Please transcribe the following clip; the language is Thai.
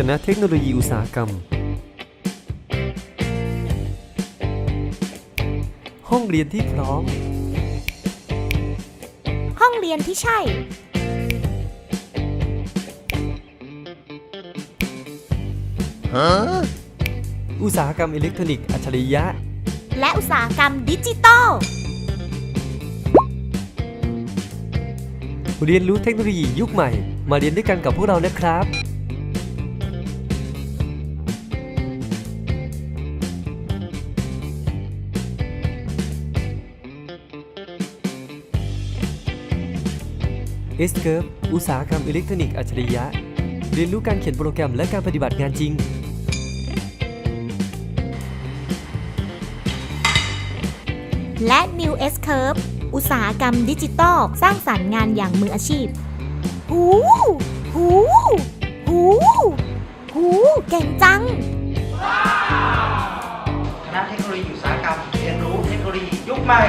คณะเทคโนโลยีอุตสาหกรรม ห้องเรียนที่พร้อม ห้องเรียนที่ใช่ อุตสาหกรรมอิเล็กทรอนิกส์อัจฉริยะ และอุตสาหกรรมดิจิตอลเรียนรู้เทคโนโลยียุคใหม่ มาเรียนด้วยกันกับพวกเรานะครับ s c u r v e อุตสาหกรรมอิเล็กทรอนิกส์อัจฉริยะ เรียนรู้การเขียนโปรแกรมและการปฏิบัติงานจริง และ New S Curve อุตสาหกรรมดิจิตอลสร้างสรรค์งานอย่างมืออาชีพ หู หู หู หู เก่งจัง คณะเทคโนโลยีอุตสาหกรรมเรียนรู้เทคโนโลยียุคใหม่